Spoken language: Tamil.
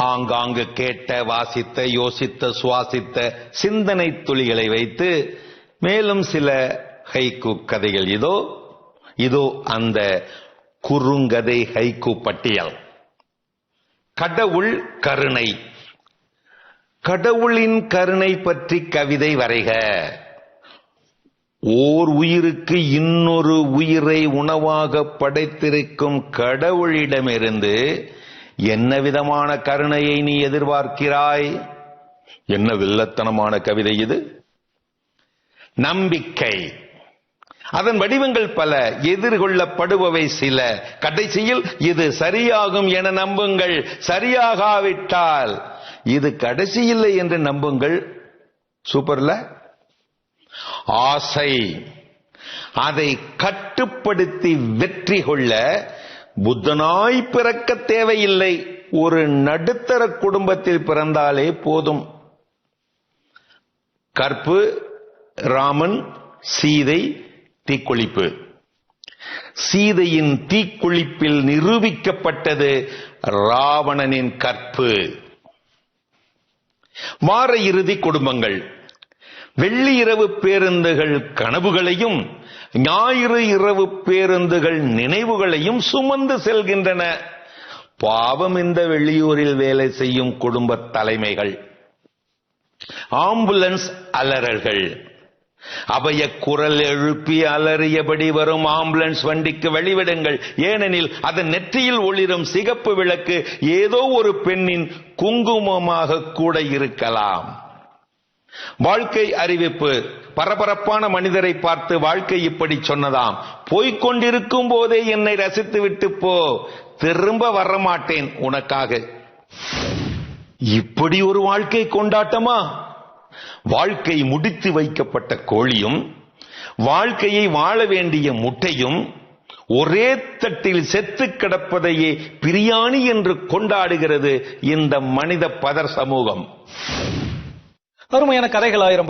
ஆங்காங்கு கேட்ட வாசித்த யோசித்த சுவாசித்த சிந்தனை துளிகளை வைத்து மேலும் சில ஹைக்கு கதைகள். இதோ இதோ அந்த குறுங்கதை ஹைக்கு பட்டியல். கடவுள் கருணை. கடவுளின் கருணை பற்றி கவிதை வரைக. ஓர் உயிருக்கு இன்னொரு உயிரை உணவாக படைத்திருக்கும் கடவுளிடமிருந்து என்ன விதமான கருணையை நீ எதிர்பார்க்கிறாய்? என்ன வில்லத்தனமான கவிதை இது? நம்பிக்கை. அதன் வடிவங்கள் பல எதிர்கொள்ளப்படுபவை சில. கடைசியில் இது சரியாகும் என நம்புங்கள். சரியாகாவிட்டால். இது கடைசியில்லை என்று நம்புங்கள். சூப்பர்ல? ஆசை. அதை கட்டுப்படுத்தி வெற்றி கொள்ள புத்தனாய் பிறக்க தேவையில்லை. ஒரு நடுத்தர குடும்பத்தில் பிறந்தாலே போதும். கற்பு ராமன் சீதை தீக்குளிப்பு. சீதையின் தீக்குளிப்பில் நிரூபிக்கப்பட்டது ராவணனின் கற்பு. வார இறுதி குடும்பங்கள். வெள்ளி இரவு பேருந்துகள் கனவுகளையும் ஞாயிறு இரவு பேருந்துகள் நினைவுகளையும் சுமந்து செல்கின்றன. பாவம் இந்த வெளியூரில் வேலை செய்யும் குடும்ப தலைமைகள். ஆம்புலன்ஸ் அலறல்கள். அபய குரல் எழுப்பி அலறியபடி வரும் ஆம்புலன்ஸ் வண்டிக்கு வழிவிடுங்கள். ஏனெனில் அதன் நெற்றியில் ஒளிரும் சிகப்பு விளக்கு ஏதோ ஒரு பெண்ணின் குங்குமமாக கூட இருக்கலாம். வாழ்க்கை அறிவிப்பு. பரபரப்பான மனிதரை பார்த்து வாழ்க்கை இப்படி சொன்னதாம். போய்கொண்டிருக்கும் போதே என்னை ரசித்து விட்டு போ. திரும்ப வரமாட்டேன் உனக்காக. இப்படி ஒரு வாழ்க்கை கொண்டாட்டமா? வாழ்க்கை முடித்து வைக்கப்பட்ட கோழியும் வாழ்க்கையை வாழ வேண்டிய முட்டையும் ஒரே தட்டில் செத்து கிடப்பதையே பிரியாணி என்று கொண்டாடுகிறது இந்த மனித பதர் சமூகம். அருமையான கதைகள் ஆயிரம்